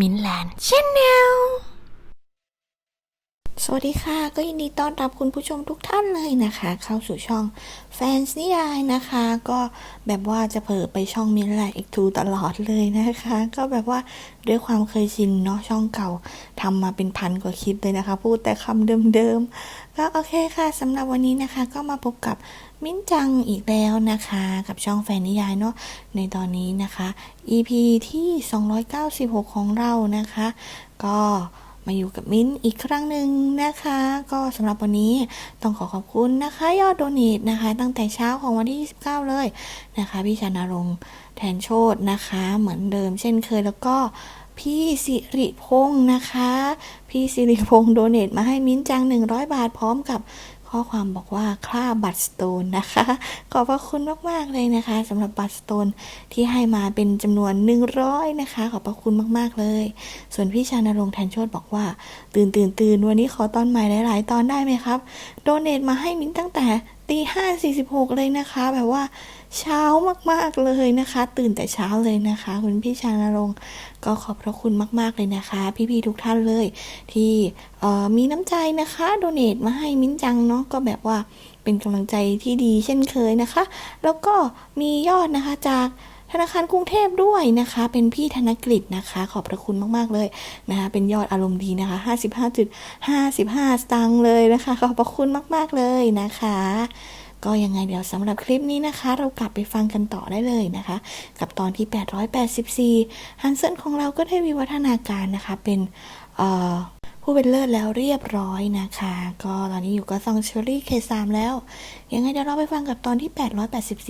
มินแลนด์ชแนล สวัสดีค่ะ ก็ยินดีต้อนรับคุณผู้ชมทุกท่านเลยนะคะ เข้าสู่ช่องแฟนส์นิยายนะคะ ก็แบบว่าจะเผลอไปช่องมินแลอีกทูตลอดเลยนะคะ ก็แบบว่าด้วยความเคยชินเนาะช่องเก่าทำมาเป็นพันกว่าคลิปเลยนะคะ พูดแต่คำเดิมๆก็โอเคค่ะสำหรับวันนี้นะคะ ก็มาพบกับมิ้นจังอีกแล้วนะคะ กับช่องแฟนนิยายเนาะในตอนนี้นะคะ EP ที่ 296 ของเรานะคะ ก็ มาอยู่กับมิ้นอีกครั้งหนึ่งนะคะ ก็สำหรับวันนี้ต้องขอขอบคุณนะคะ ยอดโดเนทนะคะ ตั้งแต่เช้าของวันที่ 29 เลยนะคะ พี่ชนารงค์แทนโชตนะคะ เหมือนเดิมเช่นเคยแล้วก็พี่สิริพงศ์นะคะ พี่สิริพงศ์โดเนทมาให้มิ้นจัง 100 บาทพร้อมกับ ข้อความบอกว่าค่าบัตรสโตนนะคะ ขอบพระคุณมาก ๆ เลยนะคะสำหรับบัตรสโตนที่ให้มาเป็นจำนวน 100 นะคะ ขอบพระคุณมาก ๆ เลย ส่วนพี่ชานรงค์แทนโชตบอกว่า ตื่นตื่นตื่นวันนี้ขอตอนใหม่หลาย ๆ ตอนได้ไหมครับ โดเนทมาให้มิ้นตั้งแต่ ตีห้าสี่สิบหกเลยนะคะ แบบว่าเช้ามากๆเลยนะคะ ตื่นแต่เช้าเลยนะคะ คุณพี่ชานรงค์ก็ขอบพระคุณมาก ๆเลยนะคะ พี่ๆทุกท่านเลย ที่มีน้ำใจนะคะโดเนทมาให้มิ้นจังเนาะก็แบบว่าเป็นกำลังใจที่ดีเช่นเคยนะคะ แล้วก็มียอดนะคะจาก ธนาคารกรุงเทพด้วยนะคะ เป็นพี่ธนกฤษนะคะ ขอบพระคุณมาก ๆ เลยนะคะเป็นยอดอารมณ์ดีนะคะ55.55 สตางค์เลยนะคะ ขอบพระคุณมาก ๆ เลยนะคะก็ยังไงเดี๋ยวสำหรับคลิปนี้นะคะ เรากลับไปฟังกันต่อได้เลยนะคะ กับตอนที่ 884 ฮันเซนของเราก็ได้วิวัฒนาการนะคะ เป็นผู้เป็นเลิศแล้วเรียบร้อยนะคะ ก็ตอนนี้อยู่กับซองเชอรี่เคสามแล้ว ยังไงเดี๋ยวเราไปฟังกับตอนที่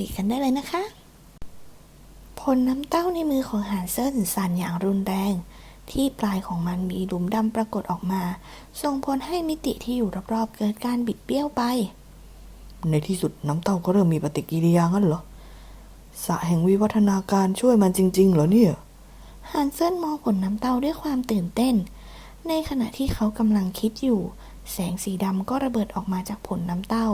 884 กันได้เลยนะคะ ผลน้ำเต้าในมือของหานเซินสั่นอย่างรุนแรง ที่ปลายของมันมีหลุมดำปรากฏออกมา ส่งผลให้มิติที่อยู่รอบๆเกิดการบิดเบี้ยวไป ในที่สุดน้ำเต้าก็เริ่มมีปฏิกิริยางั้นเหรอสระแห่งวิวัฒนาการช่วยมันจริง ๆ เหรอเนี่ยฮันเซินมองผลน้ำเต้าด้วยความตื่นเต้น ในขณะที่เขากำลังคิดอยู่ แสงสีดำก็ระเบิดออกมาจากผลน้ำเต้า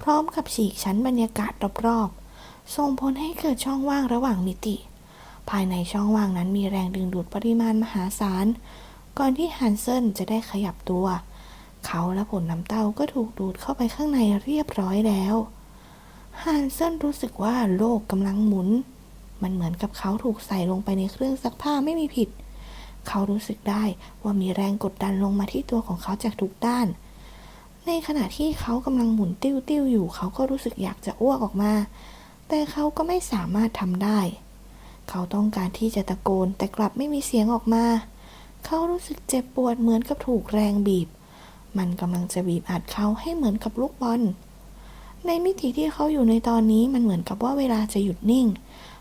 พร้อมกับฉีกชั้นบรรยากาศรอบๆ ส่งผลให้เกิดช่องว่างระหว่างมิติ ภายในช่องว่างนั้นมีแรงดึงดูดปริมาณมหาศาล ก่อนที่ฮันเซินจะได้ขยับตัว เขาและผลน้ำเต้าก็ถูกดูดเข้าไปข้างในเรียบร้อยแล้วฮันเซนรู้สึกว่าโลกกำลังหมุน มันเหมือนกับเขาถูกใส่ลงไปในเครื่องซักผ้าไม่มีผิด เขารู้สึกได้ว่ามีแรงกดดันลงมาที่ตัวของเขาจากทุกด้าน ในขณะที่เขากำลังหมุนติ้วๆอยู่ เขาก็รู้สึกอยากจะอ้วกออกมา แต่เขาก็ไม่สามารถทำได้ เขาต้องการที่จะตะโกนแต่กลับไม่มีเสียงออกมา เขารู้สึกเจ็บปวดเหมือนกับถูกแรงบีบ มันกำลังจะบีบอัดเขาให้เหมือนกับลูกบอล ในมิติที่เขาอยู่ในตอนนี้มันเหมือนกับว่าเวลาจะหยุดนิ่ง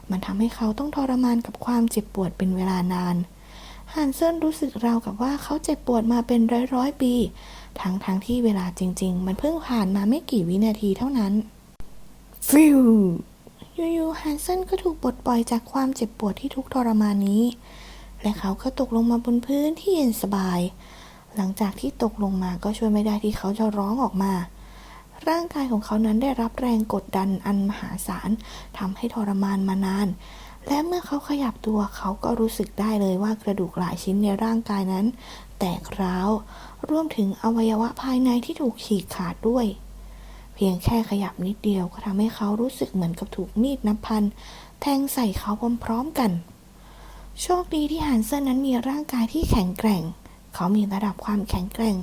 มันทำให้เขาต้องทรมานกับความเจ็บปวดเป็นเวลานานฮันเซินรู้สึกราวกับว่าเขาเจ็บปวดมาเป็นร้อยร้อยปี ทั้งทั้งที่เวลาจริง ๆ มันเพิ่งผ่านมาไม่กี่วินาทีเท่านั้นฟิว อยู่ๆฮันเซนก็ถูกปลดปล่อยจากความเจ็บปวดที่ทุกทรมานนี้ และเขาก็ตกลงมาบนพื้นที่เย็นสบาย หลังจากที่ตกลงมาก็ช่วยไม่ได้ที่เขาจะร้องออกมา ร่างกายของเขานั้นได้รับแรงกดดันอันมหาศาลทำให้ทรมานมานาน และเมื่อเขาขยับตัวเขาก็รู้สึกได้เลยว่ากระดูกหลายชิ้นในร่างกายนั้น แตกร้าวรวมถึงอวัยวะภายในที่ถูกฉีกขาดด้วย เพียงแค่ขยับนิดเดียวก็ทำให้เขารู้สึกเหมือนกับถูกมีดนับพัน แทงใส่เขาพร้อมๆกัน โชคดีที่ฮันเซนนั้นมีร่างกายที่แข็งแกร่ง เขามีระดับความแข็งแกร่ง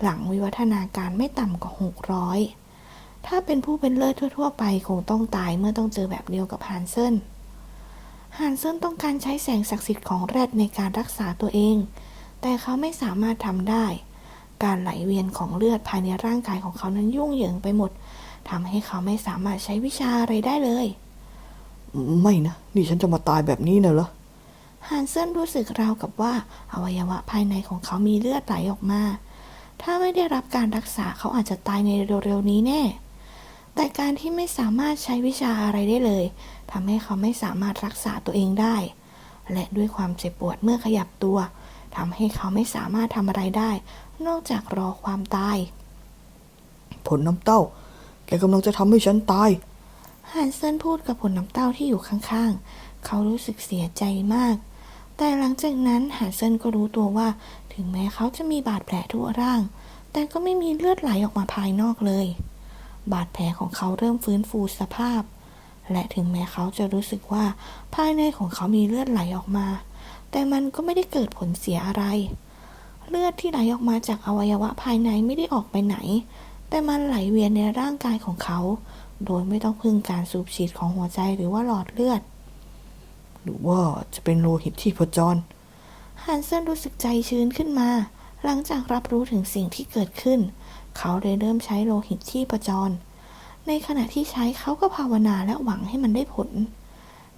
หลังวิวัฒนาการไม่ต่ำกว่า 600 ถ้าเป็นผู้เป็นเลิศทั่ว ๆ ไปคงต้องตายเมื่อต้องเจอแบบเดียวกับฮันเซนฮันเซนต้องการใช้แสงศักดิ์สิทธิ์ของแรดในการรักษาตัวเอง แต่เขาไม่สามารถทำได้ การไหลเวียนของเลือดภายในร่างกายของเขานั้นยุ่งเหยิงไปหมดทำให้เขาไม่สามารถใช้วิชาอะไรได้เลย ไม่นะ นี่ฉันจะมาตายแบบนี้นะเหรอฮันเซนรู้สึกราวกับว่าอวัยวะภายในของเขามีเลือดไหลออกมา ถ้าไม่ได้รับการรักษาเขาอาจจะตายในเร็วๆนี้แน่ แต่การที่ไม่สามารถใช้วิชาอะไรได้เลยทำให้เขาไม่สามารถรักษาตัวเองได้ และด้วยความเจ็บปวดเมื่อขยับตัวทำให้เขาไม่สามารถทำอะไรได้ นอกจากรอความตาย ผลน้ำเต้า แกกำลังจะทำให้ฉันตายฮันเซนพูดกับผลน้ำเต้าที่อยู่ข้างๆ เขารู้สึกเสียใจมาก แต่หลังจากนั้นฮันเซนก็รู้ตัวว่า ถึงแม้เขาจะมีบาดแผลทั่วร่าง แต่ก็ไม่มีเลือดไหลออกมาภายนอกเลย บาดแผลของเขาเริ่มฟื้นฟูสภาพ และถึงแม้เขาจะรู้สึกว่าภายในของเขามีเลือดไหลออกมา แต่มันก็ไม่ได้เกิดผลเสียอะไร เลือดที่ไหลออกมาจากอวัยวะภายในไม่ได้ออกไปไหน แต่มันไหลเวียนในร่างกายของเขา โดยไม่ต้องพึ่งการสูบฉีดของหัวใจหรือว่าหลอดเลือด หรือว่าจะเป็นโลหิตที่พจรฮันเซนรู้สึกใจชื้นขึ้นมา หลังจากรับรู้ถึงสิ่งที่เกิดขึ้น เขาเลยเริ่มใช้โลหิตที่ประจร ในขณะที่ใช้เขาก็ภาวนาและหวังให้มันได้ผล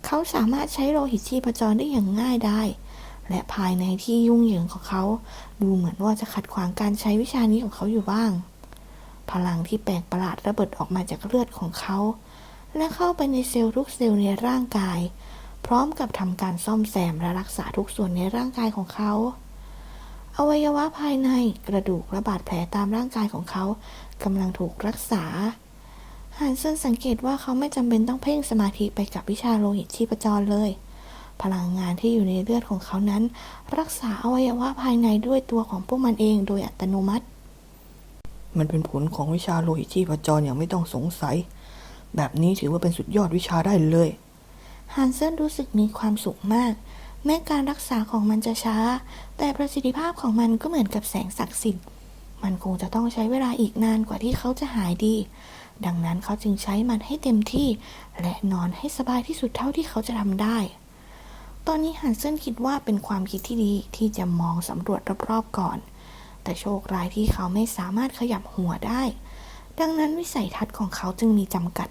เขาสามารถใช้โลหิตที่ประจรได้อย่างง่ายได้ และภายในที่ยุ่งเหยิงของเขา ดูเหมือนว่าจะขัดขวางการใช้วิชานี้ของเขาอยู่บ้าง พลังที่แปลกประหลาดระเบิดออกมาจากเลือดของเขา และเข้าไปในเซลล์ทุกเซลล์ในร่างกาย พร้อมกับทำการซ่อมแซมและรักษาทุกส่วนในร่างกายของเขา อวัยวะภายในกระดูกและบาดแผลตามร่างกายของเขากำลังถูกรักษาฮันเซนสังเกตว่าเขาไม่จำเป็นต้องเพ่งสมาธิไปกับวิชาโลหิตชีพจรเลย พลังงานที่อยู่ในเลือดของเขานั้น รักษาอวัยวะภายในด้วยตัวของพวกมันเองโดยอัตโนมัติ มันเป็นผลของวิชาโลหิตที่พจรอย่างไม่ต้องสงสัย แบบนี้ถือว่าเป็นสุดยอดวิชาได้เลยฮันเซนรู้สึกมีความสุขมาก แม้การรักษาของมันจะช้า แต่ประสิทธิภาพของมันก็เหมือนกับแสงศักดิ์สิทธิ์ มันคงจะต้องใช้เวลาอีกนานกว่าที่เขาจะหายดี ดังนั้นเขาจึงใช้มันให้เต็มที่ และนอนให้สบายที่สุดเท่าที่เขาจะทำได้ ตอนนี้ฮันเซนคิดว่าเป็นความคิดที่ดีที่จะมองสำรวจรอบๆก่อน แต่โชคร้ายที่เขาไม่สามารถขยับหัวได้ ดังนั้นวิสัยทัศน์ของเขาจึงมีจำกัด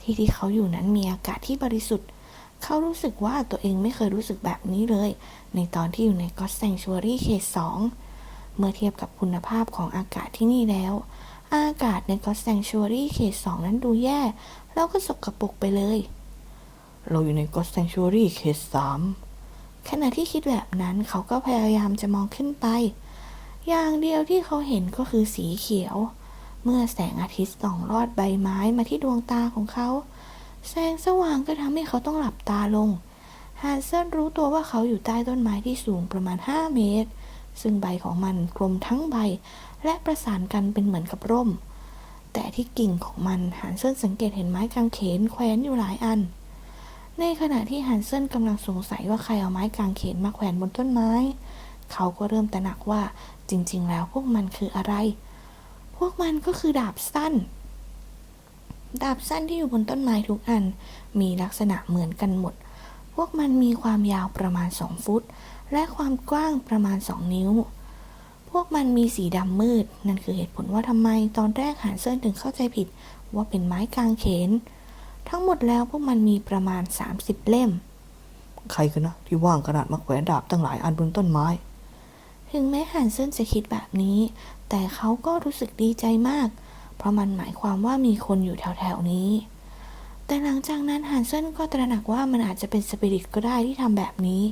ที่ที่เขาอยู่นั้นมีอากาศที่บริสุทธิ์ เขารู้สึกว่าตัวเองไม่เคยรู้สึกแบบนี้เลย ในตอนที่อยู่ในก็ s แซงชัวรี่เขตสองเมื่อเทียบกับคุณภาพของอากาศที่นี่แล้ว อากาศในก็ s แซงชัวรี่เขตสองนั้นดูแย่ แล้วก็สกปรกไปเลย เราอยู่ในก็ s แ a ง t ว r รี่เขตสามขณะที่คิดแบบนั้นเขาก็พยายามจะมองขึ้นไป อย่างเดียวที่เขาเห็นก็คือสีเขียว เมื่อแสงอาทิตย์ส่องลอดใบไม้มาที่ดวงตาของเขา แสงสว่างก็ทำให้เขาต้องหลับตาลงฮันเซนรู้ตัวว่าเขาอยู่ใต้ต้นไม้ที่สูงประมาณ 5 เมตร ซึ่งใบของมันกลมทั้งใบ และประสานกันเป็นเหมือนกับร่ม แต่ที่กิ่งของมันฮันเซนสังเกตเห็นไม้กางเขนแขวนอยู่หลายอัน ในขณะที่ฮันเซนกำลังสงสัยว่าใครเอาไม้กางเขนมาแขวนบนต้นไม้ เขาก็เริ่มตระหนักว่าจริง ๆ แล้วพวกมันคืออะไร พวกมันก็คือดาบสั้น ดาบสั้นที่อยู่บนต้นไม้ทุกอัน มีลักษณะเหมือนกันหมด พวกมันมีความยาวประมาณ 2 ฟุต และความกว้างประมาณ 2 นิ้ว พวกมันมีสีดำมืด นั่นคือเหตุผลว่าทำไมตอนแรกหานเซินถึงเข้าใจผิดว่าเป็นไม้กางเขน ทั้งหมดแล้วพวกมันมีประมาณ 30 เล่ม ใครกันนะที่ว่างขนาดมาแขวนดาบตั้งหลายอันบนต้นไม้ ถึงแม้ฮันเซนจะคิดแบบนี้ แต่เขาก็รู้สึกดีใจมาก เพราะมันหมายความว่ามีคนอยู่แถวๆนี้ แต่หลังจากนั้นฮันเซนก็ตระหนักว่ามันอาจจะเป็นสปิริตก็ได้ที่ทำแบบนี้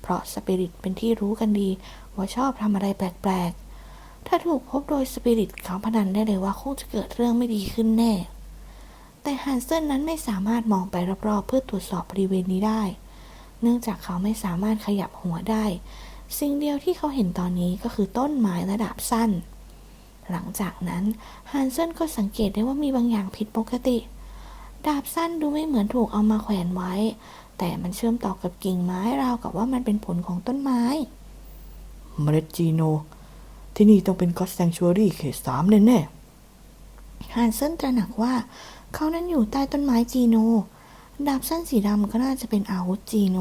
เพราะสปิริตเป็นที่รู้กันดี ว่าชอบทำอะไรแปลกๆ ถ้าถูกพบโดยสปิริตเขาพนันได้เลยว่าคงจะเกิดเรื่องไม่ดีขึ้นแน่ แต่ฮันเซนนั้นไม่สามารถมองไปรอบๆ เพื่อตรวจสอบบริเวณนี้ได้ เนื่องจากเขาไม่สามารถขยับหัวได้ สิ่งเดียวที่เขาเห็นตอนนี้ก็คือต้นไม้ระดับสั้น หลังจากนั้นฮันเซนก็สังเกตได้ว่ามีบางอย่างผิดปกติ ดาบสั้นดูไม่เหมือนถูกเอามาแขวนไว้ แต่มันเชื่อมต่อกับกิ่งไม้ราวกับว่ามันเป็นผลของต้นไม้เมล็ดจีโน ที่นี่ต้องเป็นก็ s แ a ง t ว r รี่เขตสามแน่ฮันเซนตระหนักว่า เขานั้นอยู่ใต้ต้นไม้จีโน ดาบสั้นสีดำก็น่าจะเป็นอาวุธจีโน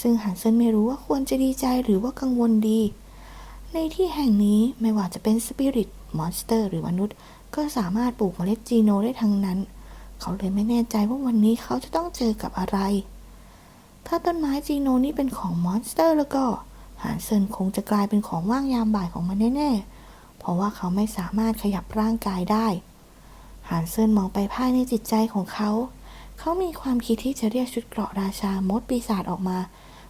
ซึ่งฮันเซินไม่รู้ว่าควรจะดีใจหรือว่ากังวลดี ในที่แห่งนี้ไม่ว่าจะเป็นสปิริตมอนสเตอร์หรือมนุษย์ ก็สามารถปลูกเมล็ดจีโนได้ทั้งนั้น เขาเลยไม่แน่ใจว่าวันนี้เขาจะต้องเจอกับอะไร ถ้าต้นไม้จีโนนี่เป็นของมอนสเตอร์แล้วก็ฮันเซินคงจะกลายเป็นของว่างยามบ่ายของมันแน่ๆ เพราะว่าเขาไม่สามารถขยับร่างกายได้ ฮันเซินมองไปภายในจิตใจของเขา เขามีความคิดที่จะเรียกชุดเกราะราชามดปีศาจออกมา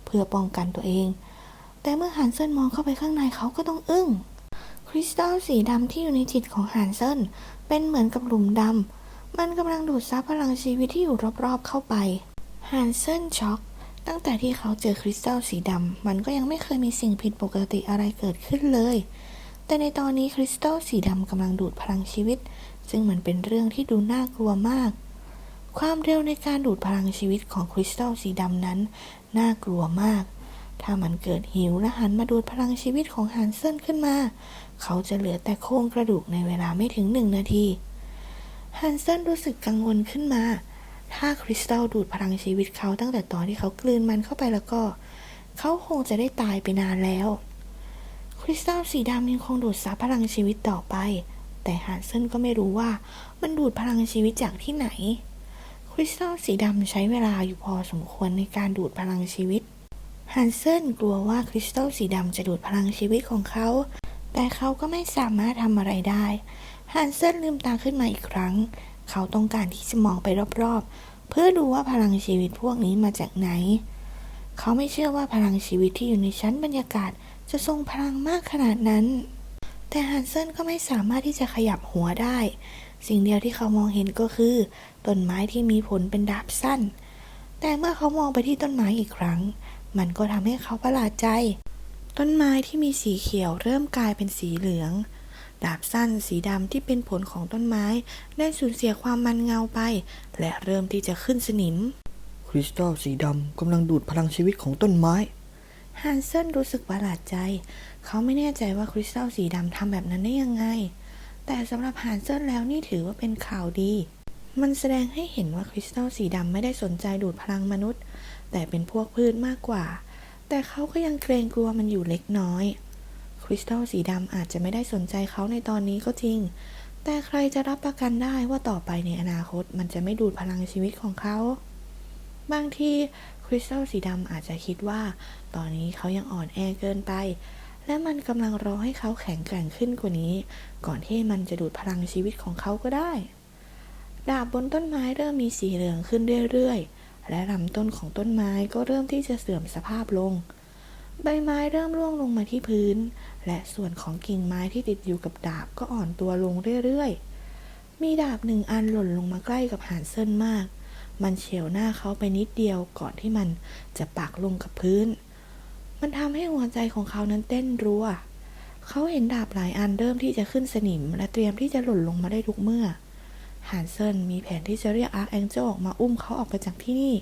เพื่อป้องกันตัวเอง แต่เมื่อฮันเซินมองเข้าไปข้างในเขาก็ต้องอึ้ง คริสตัลสีดำที่อยู่ในจิตของฮันเซินเป็นเหมือนกับหลุมดำ มันกำลังดูดซับพลังชีวิตที่อยู่รอบๆเข้าไปฮันเซินช็อกตั้งแต่ที่เขาเจอคริสตัลสีดำ มันก็ยังไม่เคยมีสิ่งผิดปกติอะไรเกิดขึ้นเลย แต่ในตอนนี้คริสตัลสีดำกำลังดูดพลังชีวิต ซึ่งมันเป็นเรื่องที่ดูน่ากลัวมาก ความเร็วในการดูดพลังชีวิตของคริสตัลสีดำนั้น น่ากลัวมาก ถ้ามันเกิดหิวและหันมาดูดพลังชีวิตของฮันเซนขึ้นมา เขาจะเหลือแต่โครงกระดูกในเวลาไม่ถึงหนึ่งนาทีฮันเซนรู้สึกกังวลขึ้นมา ถ้าคริสตัลดูดพลังชีวิตเขาตั้งแต่ตอนที่เขากลืนมันเข้าไปแล้วก็ เขาคงจะได้ตายไปนานแล้ว คริสตัลสีดำยังคงดูดซับพลังชีวิตต่อไป แต่ฮันเซนก็ไม่รู้ว่ามันดูดพลังชีวิตจากที่ไหน คริสตัลสีดำใช้เวลาอยู่พอสมควรในการดูดพลังชีวิต ฮันเซนกลัวว่าคริสตัลสีดำจะดูดพลังชีวิตของเขา แต่เขาก็ไม่สามารถทำอะไรได้ ฮันเซนลืมตาขึ้นมาอีกครั้ง เขาต้องการที่จะมองไปรอบๆ เพื่อดูว่าพลังชีวิตพวกนี้มาจากไหน เขาไม่เชื่อว่าพลังชีวิตที่อยู่ในชั้นบรรยากาศ จะทรงพลังมากขนาดนั้น แต่ฮันเซนก็ไม่สามารถที่จะขยับหัวได้ สิ่งเดียวที่เขามองเห็นก็คือ ต้นไม้ที่มีผลเป็นดาบสั้น แต่เมื่อเขามองไปที่ต้นไม้อีกครั้ง มันก็ทำให้เขาประหลาดใจ ต้นไม้ที่มีสีเขียวเริ่มกลายเป็นสีเหลือง ดาบสั้นสีดำที่เป็นผลของต้นไม้ได้สูญเสียความมันเงาไป และเริ่มที่จะขึ้นสนิม คริสตัลสีดำกำลังดูดพลังชีวิตของต้นไม้ ฮันเซนรู้สึกประหลาดใจ เขาไม่แน่ใจว่าคริสตัลสีดำทำแบบนั้นได้ยังไง แต่สำหรับฮันเซนแล้วนี่ถือว่าเป็นข่าวดี มันแสดงให้เห็นว่าคริสตัลสีดำไม่ได้สนใจดูดพลังมนุษย์ แต่เป็นพวกพืชมากกว่า แต่เขาก็ยังเกรงกลัวมันอยู่เล็กน้อย คริสตัลสีดำอาจจะไม่ได้สนใจเขาในตอนนี้ก็จริง แต่ใครจะรับประกันได้ว่าต่อไปในอนาคตมันจะไม่ดูดพลังชีวิตของเขาบางที ริสตัลสีดำอาจจะคิดว่า ตอนนี้เขายังอ่อนแอเกินไป และมันกำลังรอให้เขาแข็งแกร่งขึ้นกว่านี้ ก่อนที่มันจะดูดพลังชีวิตของเขาก็ได้ ดาบบนต้นไม้เริ่มมีสีเหลืองขึ้นเรื่อยๆ และลำต้นของต้นไม้ก็เริ่มที่จะเสื่อมสภาพลง ใบไม้เริ่มร่วงลงมาที่พื้น และส่วนของกิ่งไม้ที่ติดอยู่กับดาบก็อ่อนตัวลงเรื่อยๆ มีดาบหนึ่งอันหล่นลงมาใกล้กับหานเซินมาก มันเฉียวหน้าเขาไปนิดเดียวก่อนที่มันจะปักลงกับพื้น มันทำให้หัวใจของเขานั้นเต้นรัว เขาเห็นดาบหลายอันเริ่มที่จะขึ้นสนิม และเตรียมที่จะหล่นลงมาได้ทุกเมื่อฮานเซนมีแผนที่จะเรียกอาร์คแองเจลออกมาอุ้มเขาออกไปจากที่นี่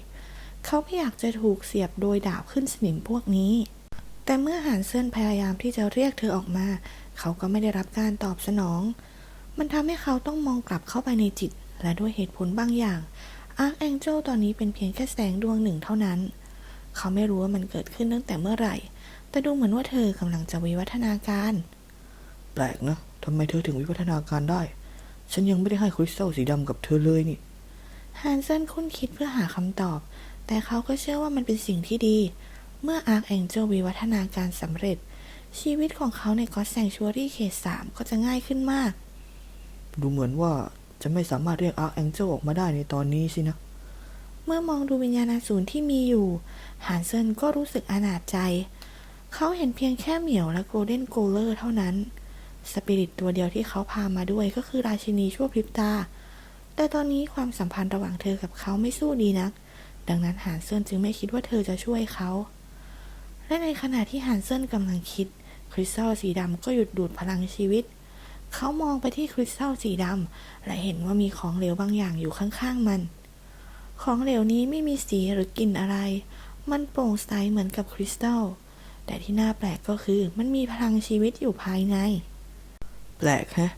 เขาไม่อยากจะถูกเสียบโดยดาบขึ้นสนิมพวกนี้ แต่เมื่อฮานเซนพยายามที่จะเรียกเธอออกมา เขาก็ไม่ได้รับการตอบสนอง มันทำให้เขาต้องมองกลับเข้าไปในจิต และด้วยเหตุผลบางอย่าง อาร์คแองเจลตอนนี้เป็นเพียงแค่แสงดวงหนึ่งเท่านั้น เขาไม่รู้ว่ามันเกิดขึ้นตั้งแต่เมื่อไหร่ แต่ดูเหมือนว่าเธอกำลังจะวิวัฒนาการ แปลกนะทำไมเธอถึงวิวัฒนาการได้ ฉันยังไม่ได้ให้คริสตัลสีดำกับเธอเลยนี่ฮันเซนคุ้นคิดเพื่อหาคำตอบ แต่เขาก็เชื่อว่ามันเป็นสิ่งที่ดี เมื่ออาร์คแองเจลวิวัฒนาการสำเร็จ ชีวิตของเขาในก็อตแซงชัวรี่เขตสามก็จะง่ายขึ้นมาก ดูเหมือนว่า จะไม่สามารถเรียกอาร์แองเจลออกมาได้ในตอนนี้สินะ เมื่อมองดูวิญญาณอสูรที่มีอยู่ฮันเซนก็รู้สึกอนาจใจ เขาเห็นเพียงแค่เหมียวและโกลเด้นโกลเลอร์เท่านั้น สปิริตตัวเดียวที่เขาพามาด้วยก็คือราชินีชั่วพริบตา แต่ตอนนี้ความสัมพันธ์ระหว่างเธอกับเขาไม่สู้ดีนัก ดังนั้นฮันเซินจึงไม่คิดว่าเธอจะช่วยเขา และในขณะที่ฮันเซินกำลังคิด คริสตัลสีดำก็หยุดดูดพลังชีวิต เขามองไปที่คริสตัลสีดำและเห็นว่ามีของเหลวบางอย่างอยู่ข้างๆมัน ของเหลวนี้ไม่มีสีหรือกลิ่นอะไร มันโปร่งใสเหมือนกับคริสตัล แต่ที่น่าแปลกก็คือมันมีพลังชีวิตอยู่ภายใน แปลกฮะ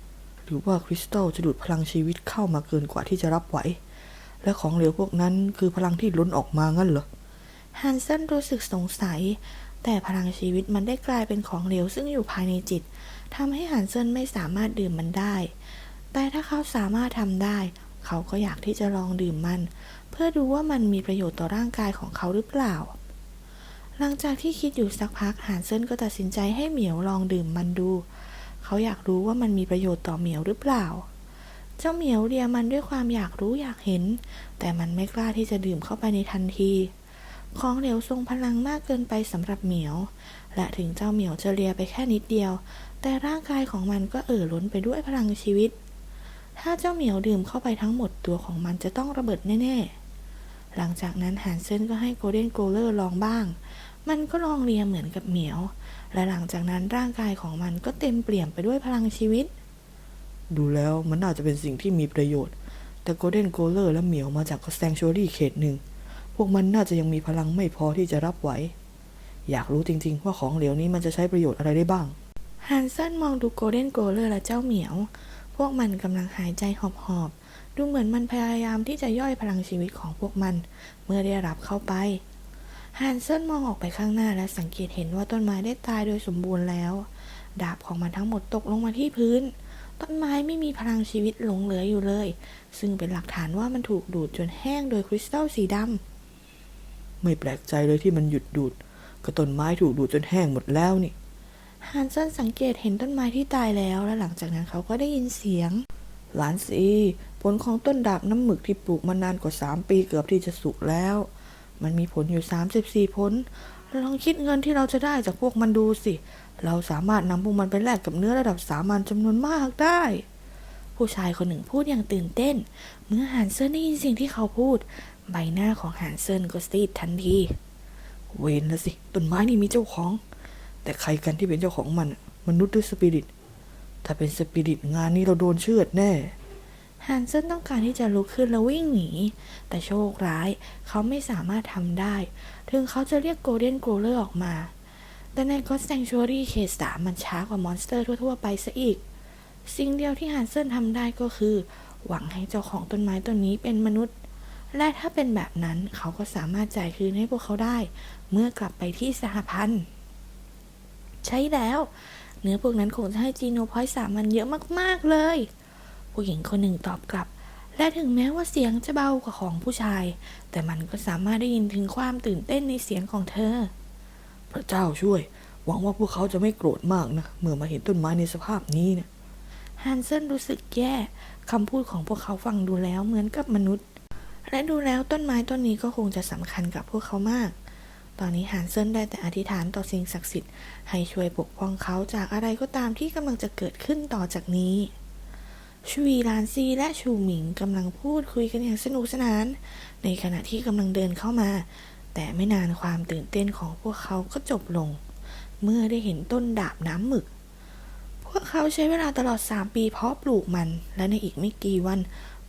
หรือว่าคริสตัลจะดูดพลังชีวิตเข้ามาเกินกว่าที่จะรับไหว และของเหลวพวกนั้นคือพลังที่ล้นออกมางั้นเหรอ ฮันเซนรู้สึกสงสัย แต่พลังชีวิตมันได้กลายเป็นของเหลวซึ่งอยู่ภายในจิตทำให้ฮันเซินไม่สามารถดื่มมันได้ แต่ถ้าเขาสามารถทำได้ เขาก็อยากที่จะลองดื่มมัน เพื่อดูว่ามันมีประโยชน์ต่อร่างกายของเขาหรือเปล่า หลังจากที่คิดอยู่สักพักฮันเซินก็ตัดสินใจให้เหมียวลองดื่มมันดู เขาอยากรู้ว่ามันมีประโยชน์ต่อเหมียวหรือเปล่า เจ้าเหมียวเลียมันด้วยความอยากรู้อยากเห็น แต่มันไม่กล้าที่จะดื่มเข้าไปในทันที ของเหลวทรงพลังมากเกินไปสำหรับเหมียว และถึงเจ้าเหมียวจะเลียไปแค่นิดเดียว แต่ร่างกายของมันก็เอ่อล้นไปด้วยพลังชีวิต ถ้าเจ้าเหมียวดื่มเข้าไปทั้งหมดตัวของมันจะต้องระเบิดแน่ๆ หลังจากนั้นฮันเซนก็ให้โกลเด้นโกลเลอร์ลองบ้าง มันก็ลองเรียเหมือนกับเหมียว และหลังจากนั้นร่างกายของมันก็เต็มเปี่ยมไปด้วยพลังชีวิต ดูแล้วมันน่าจจะเป็นสิ่งที่มีประโยชน์ แต่โกลเด้นโกลเลอร์และเหมียวมาจากแซงช u รี่เขตหนึ่ง พวกมันน่าจะยังมีพลังไม่พอที่จะรับไหว อยากรู้จริงๆ ว่าของเหลวนี้มันจะใช้ประโยชน์อะไรได้บ้าง ฮันเซนมองดูโกลเด้นโกลเลอร์และเจ้าเหมียว พวกมันกำลังหายใจหอบๆ ดูเหมือนมันพยายามที่จะย่อยพลังชีวิตของพวกมัน เมื่อได้รับเข้าไปฮันเซนมองออกไปข้างหน้าและสังเกตเห็นว่าต้นไม้ได้ตายโดยสมบูรณ์แล้ว ดาบของมันทั้งหมดตกลงมาที่พื้น ต้นไม้ไม่มีพลังชีวิตหลงเหลืออยู่เลย ซึ่งเป็นหลักฐานว่ามันถูกดูดจนแห้งโดยคริสตัลสีดำ ไม่แปลกใจเลยที่มันหยุดดูดก็ต้นไม้ถูกดูดจนแห้งหมดแล้วนี่ฮันเซนสังเกตเห็นต้นไม้ที่ตายแล้ว และหลังจากนั้นเขาก็ได้ยินเสียง หลานสีผลของต้นดาบน้ำหมึกที่ปลูกมานานกว่าสามปีเกือบที่จะสุกแล้ว มันมีผลอยู่สามสิบสี่ผล ลองคิดเงินที่เราจะได้จากพวกมันดูสิ เราสามารถนำพวกมันไปแลกกับเนื้อระดับสามัญจำนวนมากได้ ผู้ชายคนหนึ่งพูดอย่างตื่นเต้น เมื่อฮันเซนได้ยินสิ่งที่เขาพูด ใบหน้าของฮันเซนก็ซีดทันที เวนแล้วสิ ต้นไม้นี่มีเจ้าของ แต่ใครกันที่เป็นเจ้าของมัน มนุษย์หรือสปิริต ถ้าเป็นสปิริตงานนี้เราโดนเชือดแน่ฮันเซนต้องการที่จะลุกขึ้นแล้ววิ่งหนี แต่โชคร้ายเขาไม่สามารถทำได้ ถึงเขาจะเรียกโกลเด้นโกลเลอร์ออกมา แต่ในก็ s แ a งช u รี่เคสามันช้ากว่ามอนสเตอร์ทั่วๆไปซะอีก สิ่งเดียวที่ฮันเซนทำได้ก็คือ หวังให้เจ้าของต้นไม้ต้นนี้เป็นมนุษย์ และถ้าเป็นแบบนั้นเขาก็สามารถจ่ายคืนให้พวกเขาได้ เมื่อกลับไปที่สหพันธ์ ใช่แล้ว เนื้อพวกนั้นคงจะให้จีโนพอยต์สามันเยอะมากๆเลย ผู้หญิงคนหนึ่งตอบกลับ และถึงแม้ว่าเสียงจะเบากว่าของผู้ชาย แต่มันก็สามารถได้ยินถึงความตื่นเต้นในเสียงของเธอ พระเจ้าช่วย หวังว่าพวกเขาจะไม่โกรธมากนะ เมื่อมาเห็นต้นไม้ในสภาพนี้เนี่ยฮันเซนรู้สึกแย่คำพูดของพวกเขาฟังดูแล้วเหมือนกับมนุษย์ และดูแล้วต้นไม้ต้นนี้ก็คงจะสำคัญกับพวกเขามาก ตอนนี้ฮันเซินได้แต่อธิษฐานต่อสิ่งศักดิ์สิทธิ์ให้ช่วยปกป้องเขาจากอะไรก็ตามที่กำลังจะเกิดขึ้นต่อจากนี้ชวีลานซีและชูหมิงกำลังพูดคุยกันอย่างสนุกสนาน ในขณะที่กำลังเดินเข้ามา แต่ไม่นานความตื่นเต้นของพวกเขาก็จบลง เมื่อได้เห็นต้นดาบน้ำหมึก พวกเขาใช้เวลาตลอด 3 ปีเพาะปลูกมัน และในอีกไม่กี่วัน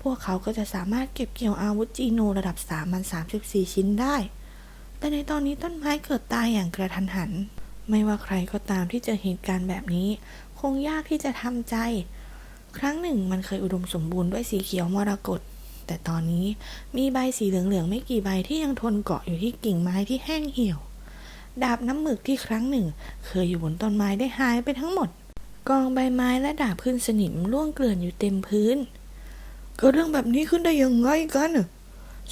พวกเขาก็จะสามารถเก็บเกี่ยวอาวุธจีโนระดับสามัน34 ชิ้นได้ แต่ในตอนนี้ต้นไม้เกิดตายอย่างกระทันหัน ไม่ว่าใครก็ตามที่เจอเหตุการณ์แบบนี้ คงยากที่จะทำใจ ครั้งหนึ่งมันเคยอุดมสมบูรณ์ด้วยสีเขียวมรกตแต่ตอนนี้มีใบสีเหลืองๆไม่กี่ใบที่ยังทนเกาะอยู่ที่กิ่งไม้ที่แห้งเหี่ยว ดาบน้ำหมึกที่ครั้งหนึ่ง เคยอยู่บนต้นไม้ได้หายไปทั้งหมด กองใบไม้และดาบขึ้นสนิมร่วงเกลื่อนอยู่เต็มพื้น เกิดเรื่องแบบนี้ขึ้นได้ยังไงกัน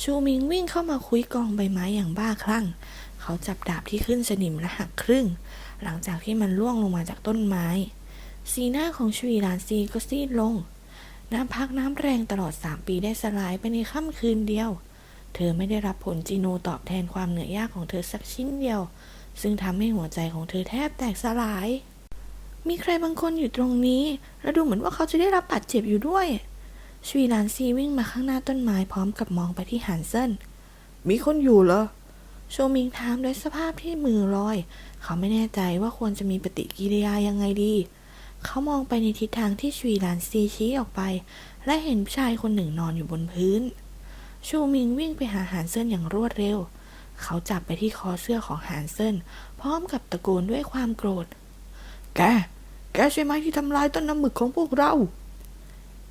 ชูมิงวิ่งเข้ามาคุยกองใบไม้อย่างบ้าคลั่ง เขาจับดาบที่ขึ้นสนิมและหักครึ่ง หลังจากที่มันล่วงลงมาจากต้นไม้ สีหน้าของชวีหลานซีก็ซีดลง น้ำพักน้ำแรงตลอดสามปีได้สลายไปในค่ำคืนเดียว เธอไม่ได้รับผลจีโนตอบแทนความเหนื่อยยากของเธอสักชิ้นเดียว ซึ่งทำให้หัวใจของเธอแทบแตกสลาย มีใครบางคนอยู่ตรงนี้ และดูเหมือนว่าเขาจะได้รับบาดเจ็บอยู่ด้วย ชวีหลานซีวิ่งมาข้างหน้าต้นไม้พร้อมกับมองไปที่ฮันเซนมีคนอยู่เหรอโชมิงถามด้วยสภาพที่มือลอย เขาไม่แน่ใจว่าควรจะมีปฏิกิริยายังไงดี เขามองไปในทิศทางที่ชวีหลานซีชี้ออกไป และเห็นผู้ชายคนหนึ่งนอนอยู่บนพื้น ชูมิงวิ่งไปหาหานเซินอย่างรวดเร็ว เขาจับไปที่คอเสื้อของหานเซินพร้อมกับตะโกนด้วยความโกรธ แก แกใช่ไหมที่ทำลายต้นน้ำหมึกของพวกเรา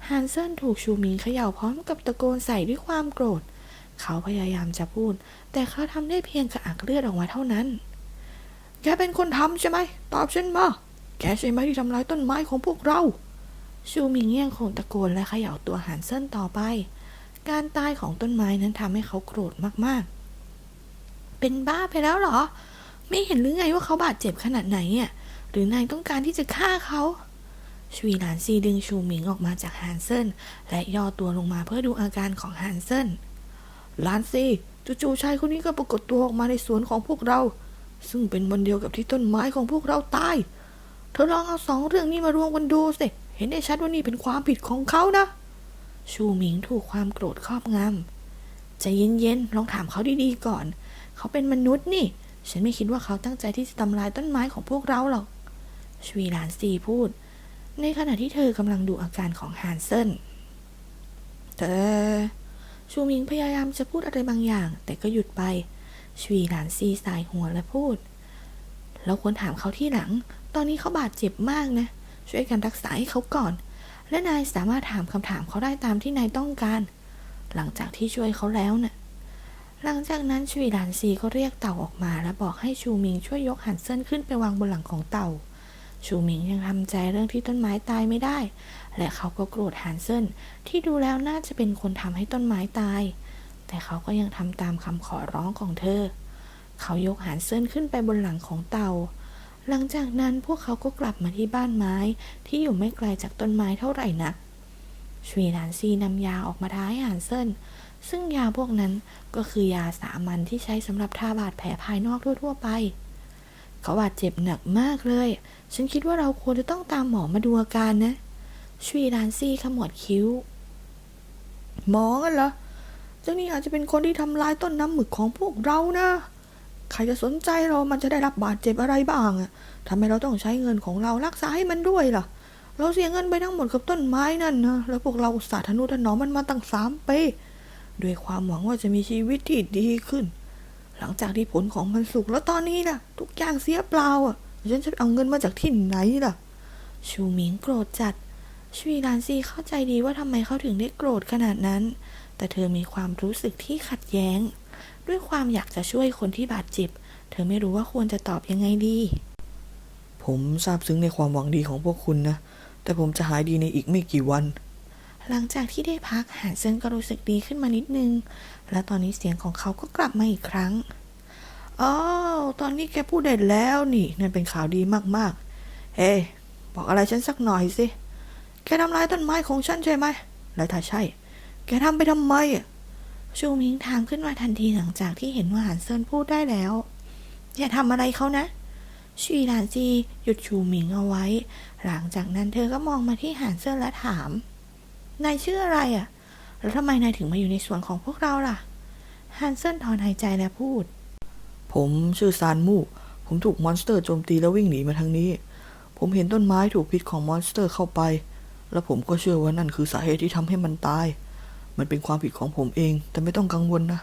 ฮันเซนถูกชูมิงเขย่าพร้อมกับตะโกนใส่ด้วยความโกรธ เขาพยายามจะพูด แต่เขาทำได้เพียงกระอักเลือดออกมาเท่านั้น แกเป็นคนทำใช่ไหม ตอบฉันมา แกใช่ไหมที่ทำลายต้นไม้ของพวกเรา ชูมิงเงี้งคงตะโกนและเขย่าตัวฮันเซนต่อไป การตายของต้นไม้นั้นทำให้เขาโกรธมากๆ เป็นบ้าไปแล้วเหรอ ไม่เห็นหรือไงว่าเขาบาดเจ็บขนาดไหนอะหรือนายต้องการที่จะฆ่าเขา ชวีหลานซีดึงชูหมิงออกมาจากฮันเซนและย่อตัวลงมาเพื่อดูอาการของฮันเซนหลานสิจู่ๆชายคนนี้ก็ปรากฏตัวออกมาในสวนของพวกเรา ซึ่งเป็นวันเดียวกับที่ต้นไม้ของพวกเราตาย เธอลองเอาสองเรื่องนี้มารวมกันดูสิ เห็นได้ชัดว่านี่เป็นความผิดของเขานะ ชูหมิงถูกความโกรธครอบงำใจะเย็นๆ ลองถามเขาดีๆก่อน เขาเป็นมนุษย์นี่ ฉันไม่คิดว่าเขาตั้งใจที่จะทำลายต้นไม้ของพวกเราหรอก ชวีหลานซีพูด ในขณะที่เธอกำลังดูอาการของฮานเซนแต่ชูมิงพยายามจะพูดอะไรบางอย่าง แต่ก็หยุดไปชวีหลานซีสายหัวและพูด เราควรถามเขาที่หลัง ตอนนี้เขาบาดเจ็บมากนะ ช่วยกันรักษาให้เขาก่อน และนายสามารถถามคำถามเขาได้ตามที่นายต้องการ หลังจากที่ช่วยเขาแล้วน่ะ หลังจากนั้นชวีหลานซีก็เรียกเต่าออกมา และบอกให้ชูมิงช่วยยกหันเซินขึ้นไปวางบนหลังของเต่า ชูหมิงยังทำใจเรื่องที่ต้นไม้ตายไม่ได้ และเขาก็โกรธฮันเซินที่ดูแล้วน่าจะเป็นคนทำให้ต้นไม้ตาย แต่เขาก็ยังทำตามคำขอร้องของเธอ เขายกฮันเซินขึ้นไปบนหลังของเต่า หลังจากนั้นพวกเขาก็กลับมาที่บ้านไม้ที่อยู่ไม่ไกลจากต้นไม้เท่าไหร่นักชวีหลานซีนำยาออกมาทาให้ฮันเซินซึ่งยาพวกนั้นก็คือยาสามัญที่ใช้สำหรับทาบาดแผลภายนอกทั่วๆไป เขาบาดเจ็บหนักมากเลย ฉันคิดว่าเราควรจะต้องตามหมอมาดูอาการนะชวีรานซี่ขมวดคิ้ว หมอกันเหรอ เจ้านี่อาจจะเป็นคนที่ทำลายต้นน้ำหมึกของพวกเรานะ ใครจะสนใจเรามันจะได้รับบาดเจ็บอะไรบ้างอะทำไมเราต้องใช้เงินของเรารักษาให้มันด้วยล่ะ เราเสียเงินไปทั้งหมดกับต้นไม้นั่นนะ แล้วพวกเราอุตส่าห์ทนุถนอมมันมาตั้งสามปีด้วยความหวังว่าจะมีชีวิตที่ดีขึ้น หลังจากที่ผลของมันสุกแล้วตอนนี้ล่ะ ทุกอย่างเสียเปล่าอะฉันจะเอาเงินมาจากที่ไหนล่ะ ชูหมิงโกรธจัดชวีรานซีเข้าใจดีว่าทำไมเขาถึงได้โกรธขนาดนั้น แต่เธอมีความรู้สึกที่ขัดแย้ง ด้วยความอยากจะช่วยคนที่บาดเจ็บ เธอไม่รู้ว่าควรจะตอบยังไงดี ผมซาบซึ้งในความหวังดีของพวกคุณนะ แต่ผมจะหายดีในอีกไม่กี่วัน หลังจากที่ได้พักหานเซินก็รู้สึกดีขึ้นมานิดนึง และตอนนี้เสียงของเขาก็กลับมาอีกครั้งอ้าวตอนนี้แกพูดได้แล้วนี่นั่นเป็นข่าวดีมากๆ เฮ้บอกอะไรฉันสักหน่อยสิ แกทำลายต้นไม้ของฉันใช่ไหม และถ้าใช่ แกทำไปทำไม ชูมิงถามขึ้นมาทันทีหลังจากที่เห็นว่าหานเซินพูดได้แล้ว อย่าทำอะไรเขานะชีหลานจีหยุดชูหมิงเอาไว้ หลังจากนั้นเธอก็มองมาที่หานเซินและถาม นายชื่ออะไรอะ่ะ แล้วทำไมนายถึงมาอยู่ในสวนของพวกเราล่ะ ฮันเซินถอนหายใจและพูด ผมชื่อซานมู่ผมถูกมอนสเตอร์โจมตีแล้ววิ่งหนีมาทางนี้ ผมเห็นต้นไม้ถูกพิษของมอนสเตอร์เข้าไป แล้วผมก็เชื่อว่านั่นคือสาเหตุที่ทำให้มันตาย มันเป็นความผิดของผมเอง แต่ไม่ต้องกังวลนะ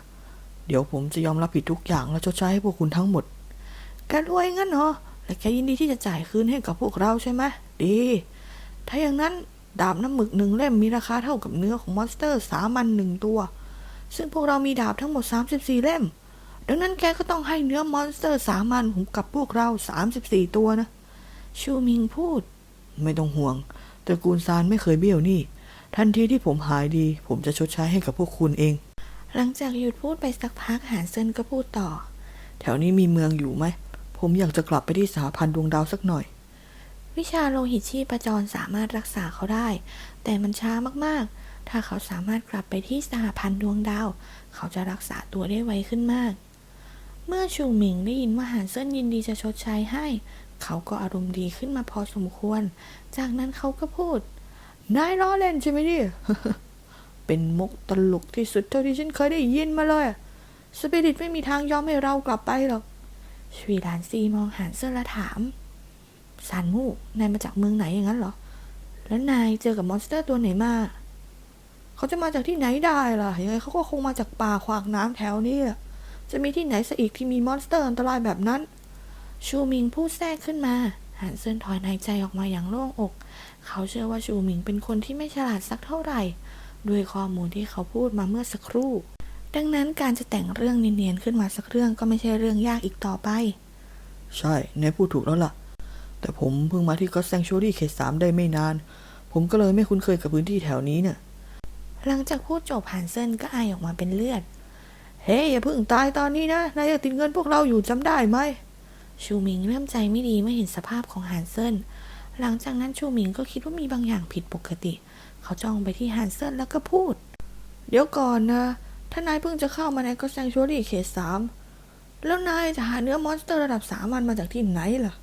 เดี๋ยวผมจะยอมรับผิดทุกอย่างและชดใช้ให้พวกคุณทั้งหมด แกรวยงั้นเหรอ และแกยินดีที่จะจ่ายคืนให้กับพวกเราใช่ไหมดี ถ้าอย่างนั้น ดาบน้ำหมึกหนึ่งเล่มมีราคาเท่ากับเนื้อของมอนสเตอร์สามัญหนึ่งตัว ซึ่งพวกเรามีดาบทั้งหมด 34 เล่ม ดังนั้นแกก็ต้องให้เนื้อมอนสเตอร์สามัญผมกับพวกเรา 34 ตัวนะ ชูมิงพูด ไม่ต้องห่วงตระกูลซานไม่เคยเบี้ยวนี่ ทันทีที่ผมหายดี ผมจะชดใช้ให้กับพวกคุณเอง หลังจากหยุดพูดไปสักพักหานเซินก็พูดต่อ แถวนี้มีเมืองอยู่ไหม ผมอยากจะกลับไปที่สหพันธ์ดวงดาวสักหน่อย วิชาโลหิตชีพจรสามารถรักษาเขาได้ แต่มันช้ามากๆ ถ้าเขาสามารถกลับไปที่สหพันธ์ดวงดาว เขาจะรักษาตัวได้ไวขึ้นมาก เมื่อชูหมิงได้ยินว่าหานเซินยินดีจะชดใช้ให้ เขาก็อารมณ์ดีขึ้นมาพอสมควร จากนั้นเขาก็พูด นายล้อเล่นใช่ไหมเนี่ยเป็นมุกตลกที่สุดเท่าที่ฉันเคยได้ยินมาเลย สปิริตไม่มีทางยอมให้เรากลับไปหรอกชวีหลานซีมองหานเซินและถาม ซานมูนายมาจากเมืองไหนอย่างนั้นเหรอ แล้วนายเจอกับมอนสเตอร์ตัวไหนมา เขาจะมาจากที่ไหนได้ล่ะ ยังไงเขาก็คงมาจากป่าขวากน้ำแถวนี้แหละจะมีที่ไหนซะอีกที่มีมอนสเตอร์อันตรายแบบนั้น ชูมิงพูดแทรกขึ้นมาหานเซินถอนายใจออกมาอย่างโล่งอก เขาเชื่อว่าชูมิงเป็นคนที่ไม่ฉลาดสักเท่าไหร่ ด้วยข้อมูลที่เขาพูดมาเมื่อสักครู่ ดังนั้นการจะแต่งเรื่องเนียนๆขึ้นมาสักเรื่องก็ไม่ใช่เรื่องยากอีกต่อไป ใช่นายพูดถูกแล้วล่ะ แต่ผมเพิ่งมาที่ก็แซงชูรี่เขตสามได้ไม่นาน ผมก็เลยไม่คุ้นเคยกับพื้นที่แถวนี้เนี่ย หลังจากพูดจบหานเซินก็ไอออกมาเป็นเลือด เฮ้ยอย่าเพิ่งตายตอนนี้นะ นายยังติดเงินพวกเราอยู่จำได้ไหม ชูมิงเริ่มใจไม่ดีเมื่อเห็นสภาพของหานเซินหลังจากนั้นชูมิงก็คิดว่ามีบางอย่างผิดปกติ เขาจ้องไปที่หานเซินแล้วก็พูด เดี๋ยวก่อนนะ ถ้านายเพิ่งจะเข้ามาในก็แซงชูรี่เขตสามแล้วนายจะหาเนื้อมอนสเตอร์ระดับสามันมาจากที่ไหนล่ะ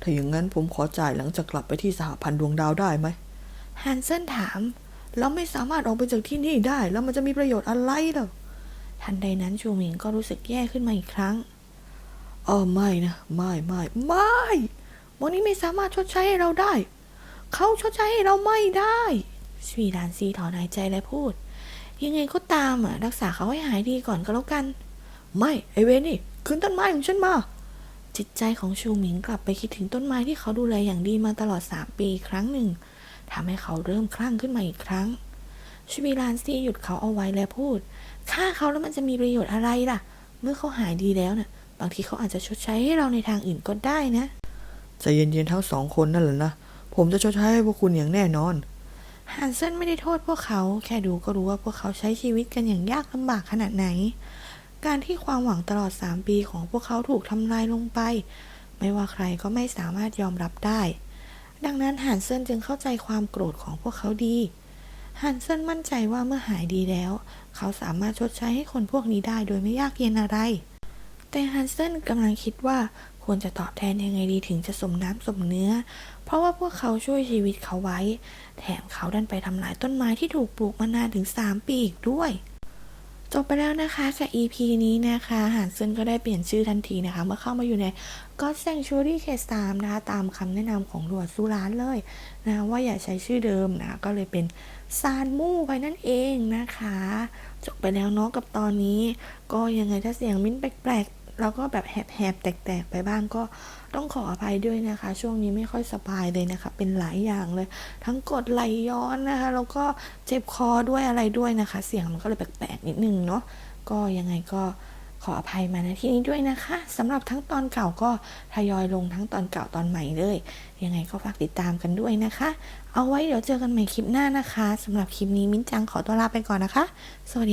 ถ้าอย่างนั้นผมขอจ่ายหลังจากกลับไปที่สหพันธ์ดวงดาวได้ไหมฮันเซนถาม เราไม่สามารถออกไปจากที่นี่ได้ แล้วมันจะมีประโยชน์อะไรล่ะทันใดนั้นชูหมิงก็รู้สึกแย่ขึ้นมาอีกครั้งเออไม่นะไม่ไม่ไม่โมนี่ไม่สามารถชดใช้ให้เราได้ เขาชดใช้ให้เราไม่ได้สวีดานซีถอนหายใจและพูด ยังไงก็ตามอะรักษาเขาให้หายดีก่อนก็แล้วกัน ไม่ไอเวนี่คืนต้นไม้ของฉันมา จิตใจของชูหมิงกลับไปคิดถึงต้นไม้ที่เขาดูแลอย่างดีมาตลอดสามปีอีกครั้งหนึ่งทำให้เขาเริ่มคลั่งขึ้นมาอีกครั้งชวีลานซีหยุดเขาเอาไว้และพูดฆ่าเขาแล้วมันจะมีประโยชน์อะไรล่ะ เมื่อเขาหายดีแล้วน่ะ บางทีเขาอาจจะชดใช้ให้เราในทางอื่นก็ได้นะใจเย็นๆทั้งสองคนนั่นแหละนะ ผมจะชดใช้ให้พวกคุณอย่างแน่นอนฮันเซนไม่ได้โทษพวกเขา แค่ดูก็รู้ว่าพวกเขาใช้ชีวิตกันอย่างยากลำบากขนาดไหน การที่ความหวังตลอด 3 ปีของพวกเขาถูกทำลายลงไป ไม่ว่าใครก็ไม่สามารถยอมรับได้ ดังนั้นฮันเซนจึงเข้าใจความโกรธของพวกเขาดีฮันเซนมั่นใจว่าเมื่อหายดีแล้ว เขาสามารถชดใช้ให้คนพวกนี้ได้โดยไม่ยากเย็นอะไร แต่ฮันเซนกำลังคิดว่าควรจะตอบแทนยังไงดีถึงจะสมน้ำสมเนื้อ เพราะว่าพวกเขาช่วยชีวิตเขาไว้ แถมเขาดันไปทำลายต้นไม้ที่ถูกปลูกมานานถึง 3 ปีอีกด้วย จบไปแล้วนะคะกับ EP นี้นะคะหานเซนก็ได้เปลี่ยนชื่อทันทีนะคะ เมื่อเข้ามาอยู่ใน God Sanctuary Case 3นะคะ ตามคำแนะนำของหลวงสุรานเลยนะว่าอย่าใช้ชื่อเดิมนะ ก็เลยเป็นซานมู่ไปนั่นเองนะคะ จบไปแล้วเนาะกับตอนนี้ ก็ยังไงถ้าเสียงมิ้นแปลก แล้วก็แบบแหบๆ แตกๆ ไปบ้างก็ต้องขออภัยด้วยนะคะ ช่วงนี้ไม่ค่อยสบายเลยนะคะ เป็นหลายอย่างเลย ทั้งกดไหลย้อนนะคะ แล้วก็เจ็บคอด้วยอะไรด้วยนะคะ เสียงมันก็เลยแปลกๆ นิดนึงเนาะก็ยังไงก็ขออภัยมาณที่นี้ด้วยนะคะสำหรับทั้งตอนเก่าก็ทยอยลงทั้งตอนเก่าตอนใหม่เลย ยังไงก็ฝากติดตามกันด้วยนะคะ เอาไว้เดี๋ยวเจอกันใหม่คลิปหน้านะคะสำหรับคลิปนี้มิ้นจังขอตัวลาไปก่อนนะคะ สวัสดี